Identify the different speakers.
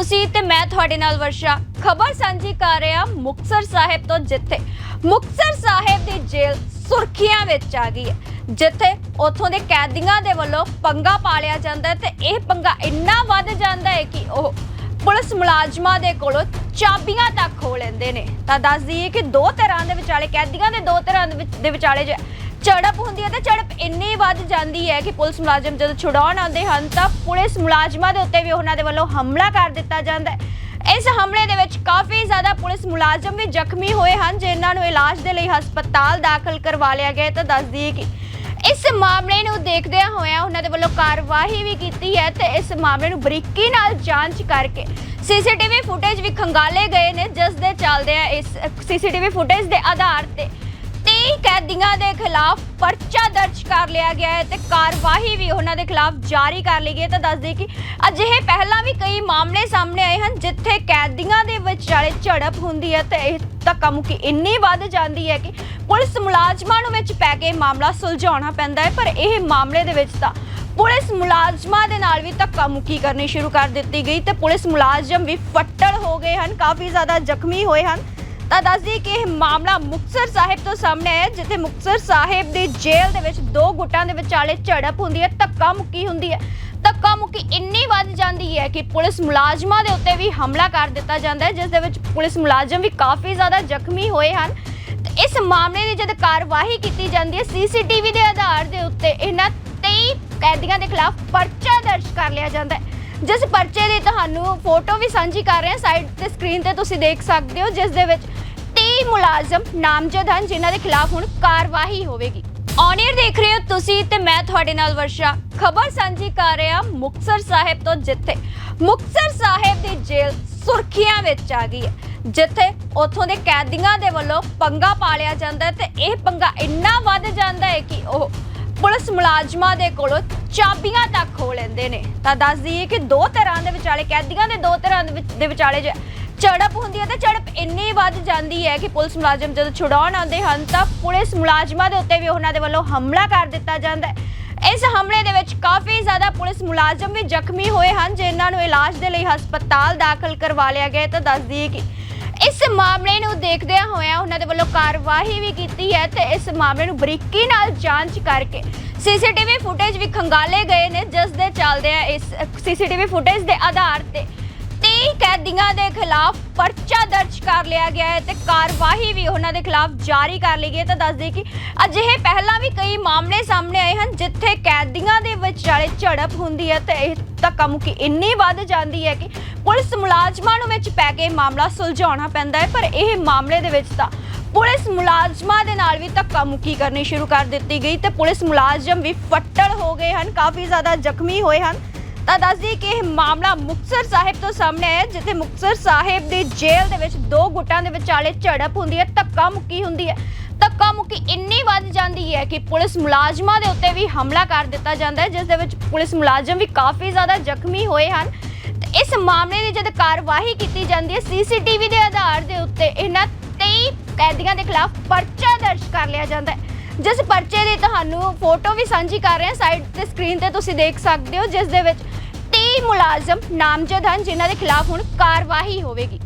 Speaker 1: ਤੁਸੀਂ ਤੇ ਮੈਂ ਤੁਹਾਡੇ ਨਾਲ ਵਰਸ਼ਾ ਖਬਰ ਸਾਂਝੀ ਕਰ ਰਿਹਾ ਮੁਕਤਸਰ ਸਾਹਿਬ ਤੋਂ ਜਿੱਥੇ ਮੁਕਤਸਰ ਸਾਹਿਬ ਦੀ ਜੇਲ੍ਹ ਸੁਰਖੀਆਂ ਵਿੱਚ ਆ ਗਈ ਹੈ, ਜਿੱਥੇ ਉੱਥੋਂ ਦੇ ਕੈਦੀਆਂ ਦੇ ਵੱਲੋਂ ਪੰਗਾ ਪਾਲਿਆ ਜਾਂਦਾ ਹੈ ਤੇ ਇਹ ਪੰਗਾ ਇੰਨਾ ਵੱਧ ਜਾਂਦਾ ਹੈ ਕਿ ਉਹ ਪੁਲਿਸ ਮੁਲਾਜ਼ਮਾਂ ਦੇ ਕੋਲੋਂ ਚਾਬੀਆਂ ਤੱਕ ਖੋ ਲੈਂਦੇ ਨੇ। ਤਾਂ ਦੱਸ ਦਈਏ ਕਿ ਦੋ ਤਰ੍ਹਾਂ ਦੇ ਵਿਚਾਲੇ, ਕੈਦੀਆਂ ਦੇ ਦੋ ਤਰ੍ਹਾਂ ਦੇ ਵਿਚਾਲੇ ਝੜਪ ਹੁੰਦੀ ਹੈ ਤੇ ਝੜਪ ਇੰਨੀ ਵੱਧ ਜਾਂਦੀ ਹੈ ਕਿ ਪੁਲਿਸ ਮੁਲਾਜ਼ਮ ਜਦੋਂ ਛੁਡਾਉਣ ਆਉਂਦੇ ਹਨ ਤਾਂ ਪੁਲਿਸ ਮੁਲਾਜ਼ਮਾਂ ਦੇ ਉੱਤੇ ਵੀ ਉਹਨਾਂ ਦੇ ਵੱਲੋਂ ਹਮਲਾ ਕਰ ਦਿੱਤਾ ਜਾਂਦਾ ਹੈ। ਇਸ ਹਮਲੇ ਦੇ ਵਿੱਚ ਕਾਫੀ ਜ਼ਿਆਦਾ ਪੁਲਿਸ ਮੁਲਾਜ਼ਮ ਵੀ ਜ਼ਖਮੀ ਹੋਏ ਹਨ, ਜਿਨ੍ਹਾਂ ਨੂੰ ਇਲਾਜ ਦੇ ਲਈ ਹਸਪਤਾਲ ਦਾਖਲ ਕਰਵਾ ਲਿਆ ਗਿਆ ਤਾਂ ਦੱਸਦੀ ਦਈਏ ਕਿ ਇਸ ਮਾਮਲੇ ਨੂੰ ਦੇਖਦਿਆਂ ਹੋਇਆਂ ਉਹਨਾਂ ਦੇ ਵੱਲੋਂ ਕਾਰਵਾਈ ਵੀ ਕੀਤੀ ਹੈ ਤੇ ਇਸ ਮਾਮਲੇ ਨੂੰ ਬਰੀਕੀ ਨਾਲ ਜਾਂਚ ਕਰਕੇ ਸੀਸੀਟੀਵੀ ਫੁਟੇਜ ਵੀ ਖੰਗਾਲੇ ਗਏ ਨੇ, ਜਿਸ ਦੇ ਚੱਲਦੇ ਆ ਇਸ ਸੀਸੀਟੀਵੀ ਫੁਟੇਜ ਦੇ ਆਧਾਰ ਤੇ 30 ਕੈਦੀਆਂ ਦੇ ਖਿਲਾਫ ਪਰਚਾ ਦਰਜ ਕਰ ਲਿਆ ਗਿਆ ਹੈ ਤੇ ਕਾਰਵਾਈ ਵੀ ਉਹਨਾਂ ਦੇ ਖਿਲਾਫ ਜਾਰੀ ਕਰ ਲਈ ਗਈ ਹੈ। ਤਾਂ ਦੱਸ ਦਈਏ ਕਿ ਅਜਿਹੇ ਪਹਿਲਾਂ ਵੀ ਕਈ ਮਾਮਲੇ ਸਾਹਮਣੇ ਆਏ ਹਨ ਜਿੱਥੇ ਕੈਦੀਆਂ ਦੇ ਵਿਚਾਲੇ ਝੜਪ ਹੁੰਦੀ ਹੈ ਤੇ ਇਹ ਧੱਕਾ ਮੁੱਕੀ ਇੰਨੀ ਵੱਧ ਜਾਂਦੀ ਹੈ ਕਿ ਪੁਲਿਸ ਮੁਲਾਜ਼ਮਾਂ ਨੂੰ ਵਿੱਚ ਪੈ ਕੇ ਮਾਮਲਾ ਸੁਲਝਾਉਣਾ ਪੈਂਦਾ ਹੈ। ਪਰ ਇਹ ਮਾਮਲੇ ਦੇ ਵਿੱਚ ਤਾਂ ਪੁਲਿਸ ਮੁਲਾਜ਼ਮਾਂ ਦੇ ਨਾਲ ਵੀ ਧੱਕਾ ਮੁੱਕੀ ਕਰਨੀ ਸ਼ੁਰੂ ਕਰ ਦਿੱਤੀ ਗਈ ਤੇ ਪੁਲਿਸ ਮੁਲਾਜ਼ਮ ਵੀ ਫੱਟੜ ਹੋ ਗਏ ਹਨ। ਕਾਫੀ ਜ਼ਿਆਦਾ ਜ਼ਖਮੀ ਹੋਏ ਹਨ। ਤਾਂ ਦੱਸ ਦਈਏ ਕਿ ਇਹ ਮਾਮਲਾ ਮੁਕਤਸਰ ਸਾਹਿਬ ਤੋਂ ਸਾਹਮਣੇ ਆਇਆ ਜਿੱਥੇ ਮੁਕਤਸਰ ਸਾਹਿਬ ਦੀ ਜੇਲ੍ਹ ਦੇ ਵਿੱਚ ਦੋ ਗੁੱਟਾਂ ਦੇ ਵਿਚਾਲੇ ਝੜਪ ਹੁੰਦੀ ਹੈ ਧੱਕਾ ਮੁੱਕੀ ਹੁੰਦੀ ਹੈ। ਧੱਕਾ ਮੁੱਕੀ ਇੰਨੀ ਵੱਧ ਜਾਂਦੀ ਹੈ ਕਿ ਪੁਲਿਸ ਮੁਲਾਜ਼ਮਾਂ ਦੇ ਉੱਤੇ ਵੀ ਹਮਲਾ ਕਰ ਦਿੱਤਾ ਜਾਂਦਾ ਹੈ, ਜਿਸ ਦੇ ਵਿੱਚ ਪੁਲਿਸ ਮੁਲਾਜ਼ਮ ਵੀ ਕਾਫੀ ਜ਼ਿਆਦਾ ਜ਼ਖਮੀ ਹੋਏ ਹਨ। ਤੇ ਇਸ ਮਾਮਲੇ ਦੀ ਜਦ ਕਾਰਵਾਈ ਕੀਤੀ ਜਾਂਦੀ ਹੈ, ਸੀਸੀਟੀਵੀ ਦੇ ਆਧਾਰ ਦੇ ਉੱਤੇ ਇਹਨਾਂ 23 ਕੈਦੀਆਂ ਦੇ ਖਿਲਾਫ ਪਰਚਾ ਦਰਜ ਕਰ ਲਿਆ ਜਾਂਦਾ ਹੈ। ਜਿਸ ਪਰਚੇ ਦੀ ਤੁਹਾਨੂੰ ਫੋਟੋ ਵੀ ਸਾਂਝੀ ਕਰ ਰਹੇ ਹਾਂ ਸਾਈਡ ਤੇ ਸਕਰੀਨ ਤੇ ਤੁਸੀਂ ਦੇਖ ਸਕਦੇ ਹੋ, ਜਿਸ ਦੇ ਵਿੱਚ 30 ਮੁਲਾਜ਼ਮ ਨਾਮਜ਼ਦ ਹਨ, ਜਿਨ੍ਹਾਂ ਦੇ ਖਿਲਾਫ ਹੁਣ ਕਾਰਵਾਈ ਹੋਵੇਗੀ। ਔਨਰ ਦੇਖ ਰਹੇ ਹੋ ਤੁਸੀਂ ਤੇ ਮੈਂ ਤੁਹਾਡੇ ਨਾਲ ਵਰਸ਼ਾ। ਖਬਰ ਸਾਂਝੀ ਕਰ ਰਿਹਾ ਮੁਕਤਸਰ ਸਾਹਿਬ ਤੋਂ, ਜਿੱਥੇ ਮੁਕਤਸਰ ਸਾਹਿਬ ਦੀ ਜੇਲ੍ਹ ਸੁਰਖੀਆਂ ਵਿੱਚ ਆ ਗਈ ਹੈ, ਜਿੱਥੇ ਉੱਥੋਂ ਦੇ ਕੈਦੀਆਂ ਦੇ ਵੱਲੋਂ ਪੰਗਾ ਪਾਲਿਆ ਜਾਂਦਾ ਹੈ ਤੇ ਇਹ ਪੰਗਾ ਇੰਨਾ ਵੱਧ ਜਾਂਦਾ ਹੈ ਕਿ ਉਹ ਪੁਲਿਸ ਮੁਲਾਜ਼ਮਾਂ ਦੇ ਕੋਲੋਂ ਚਾਬੀਆਂ ਤੱਕ ਖੋ ਲੈਂਦੇ ਨੇ। ਤਾਂ ਦੱਸ ਦਈਏ ਕਿ ਦੋ ਤਰ੍ਹਾਂ ਦੇ ਵਿਚਾਲੇ, ਕੈਦੀਆਂ ਦੇ ਦੋ ਤਰ੍ਹਾਂ ਦੇ ਵਿਚਾਲੇ ਝੜਪ ਹੁੰਦੀ ਹੈ ਤੇ ਝੜਪ ਇੰਨੀ ਵੱਧ ਜਾਂਦੀ ਹੈ ਕਿ ਪੁਲਿਸ ਮੁਲਾਜ਼ਮ ਜਦੋਂ ਛੁਡਾਉਣ ਆਉਂਦੇ ਹਨ ਤਾਂ ਪੁਲਿਸ ਮੁਲਾਜ਼ਮਾਂ ਦੇ ਉੱਤੇ ਵੀ ਉਹਨਾਂ ਦੇ ਵੱਲੋਂ ਹਮਲਾ ਕਰ ਦਿੱਤਾ ਜਾਂਦਾ ਹੈ। ਇਸ ਹਮਲੇ ਦੇ ਵਿੱਚ ਕਾਫੀ ਜ਼ਿਆਦਾ ਪੁਲਿਸ ਮੁਲਾਜ਼ਮ ਵੀ ਜ਼ਖਮੀ ਹੋਏ ਹਨ, ਜਿਨ੍ਹਾਂ ਨੂੰ ਇਲਾਜ ਦੇ ਲਈ ਹਸਪਤਾਲ ਦਾਖਲ ਕਰਵਾ ਲਿਆ ਗਿਆ ਤਾਂ ਦੱਸ ਦਈਏ ਕਿ ਇਸ ਮਾਮਲੇ ਨੂੰ ਦੇਖਦਿਆਂ ਹੋਇਆਂ ਉਹਨਾਂ ਦੇ ਵੱਲੋਂ ਕਾਰਵਾਈ ਵੀ ਕੀਤੀ ਹੈ ਤੇ ਇਸ ਮਾਮਲੇ ਨੂੰ ਬਰੀਕੀ ਨਾਲ ਜਾਂਚ ਕਰਕੇ ਸੀਸੀਟੀਵੀ ਫੁਟੇਜ ਵੀ ਖੰਗਾਲੇ ਗਏ ਨੇ, ਜਿਸ ਦੇ ਚੱਲਦੇ ਆ ਇਸ ਸੀਸੀਟੀਵੀ ਫੁਟੇਜ ਦੇ ਆਧਾਰ ਤੇ 30 ਕੈਦੀਆਂ ਦੇ ਖਿਲਾਫ ਪਰਚਾ ਦਰਜ ਕਰ ਲਿਆ ਗਿਆ ਹੈ ਤੇ ਕਾਰਵਾਈ ਵੀ ਉਹਨਾਂ ਦੇ ਖਿਲਾਫ ਜਾਰੀ ਕਰ ਲਈ ਗਈ ਹੈ। ਤਾਂ ਦੱਸ ਦਈਏ ਕਿ ਅਜਿਹੇ ਪਹਿਲਾਂ ਵੀ ਕਈ ਮਾਮਲੇ ਸਾਹਮਣੇ ਆਏ ਹਨ, ਜਿੱਥੇ ਕੈਦੀਆਂ ਦੇ ਵਿਚਾਲੇ ਝੜਪ ਹੁੰਦੀ ਹੈ ਤੇ ਇਹ ਧੱਕਾ ਮੁੱਕੀ ਇੰਨੀ ਵੱਧ ਜਾਂਦੀ ਹੈ ਕਿ ਪੁਲਿਸ ਮੁਲਾਜ਼ਮਾਂ ਨੂੰ ਵਿੱਚ ਪੈ ਕੇ ਮਾਮਲਾ ਸੁਲਝਾਉਣਾ ਪੈਂਦਾ ਹੈ, ਪਰ ਇਹ ਮਾਮਲੇ ਦੇ ਵਿੱਚ ਤਾਂ ਪੁਲਿਸ ਮੁਲਾਜ਼ਮਾਂ ਦੇ ਨਾਲ ਵੀ ਧੱਕਾ ਮੁੱਕੀ ਕਰਨੀ ਸ਼ੁਰੂ ਕਰ ਦਿੱਤੀ ਗਈ ਤੇ ਪੁਲਿਸ ਮੁਲਾਜ਼ਮ ਵੀ ਫੱਟੜ ਹੋ ਗਏ ਹਨ, ਕਾਫੀ ਜ਼ਿਆਦਾ ਜ਼ਖਮੀ ਹੋਏ ਹਨ। ਤਾਂ ਦੱਸ ਦਈਏ ਕਿ ਇਹ ਮਾਮਲਾ ਮੁਕਤਸਰ ਸਾਹਿਬ ਤੋਂ ਸਾਹਮਣੇ ਆਇਆ ਜਿੱਥੇ ਮੁਕਤਸਰ ਸਾਹਿਬ ਦੀ ਜੇਲ੍ਹ ਦੇ ਵਿੱਚ ਦੋ ਗੁੱਟਾਂ ਦੇ ਵਿਚਾਲੇ ਝੜਪ ਹੁੰਦੀ ਹੈ ਧੱਕਾ ਮੁੱਕੀ ਹੁੰਦੀ ਹੈ। ਧੱਕਾ ਮੁੱਕੀ ਇੰਨੀ ਵੱਧ ਜਾਂਦੀ ਹੈ ਕਿ ਪੁਲਿਸ ਮੁਲਾਜ਼ਮਾਂ ਦੇ ਉੱਤੇ ਵੀ ਹਮਲਾ ਕਰ ਦਿੱਤਾ ਜਾਂਦਾ ਹੈ, ਜਿਸ ਦੇ ਵਿੱਚ ਪੁਲਿਸ ਮੁਲਾਜ਼ਮ ਵੀ ਕਾਫੀ ਜ਼ਿਆਦਾ ਜ਼ਖਮੀ ਹੋਏ ਹਨ। ਇਸ ਮਾਮਲੇ ਦੀ ਜਦ ਕਾਰਵਾਈ ਕੀਤੀ ਜਾਂਦੀ ਹੈ, ਸੀਸੀਟੀਵੀ ਦੇ ਆਧਾਰ ਦੇ ਉੱਤੇ ਇਹਨਾਂ 23 ਕੈਦੀਆਂ ਦੇ ਖਿਲਾਫ ਪਰਚਾ ਦਰਜ ਕਰ ਲਿਆ ਜਾਂਦਾ ਹੈ। ਜਿਸ ਪਰਚੇ ਦੀ ਤੁਹਾਨੂੰ ਫੋਟੋ ਵੀ ਸਾਂਝੀ ਕਰ ਰਹੇ ਹਾਂ, ਸਾਈਡ ਤੇ ਸਕਰੀਨ ਤੇ ਤੁਸੀਂ ਦੇਖ ਸਕਦੇ ਹੋ, ਜਿਸ ਦੇ ਵਿੱਚ 30 ਮੁਲਾਜ਼ਮ ਨਾਮਜ਼ਦ ਹਨ, ਜਿਨ੍ਹਾਂ ਦੇ ਖਿਲਾਫ ਹੁਣ ਕਾਰਵਾਈ ਹੋਵੇਗੀ।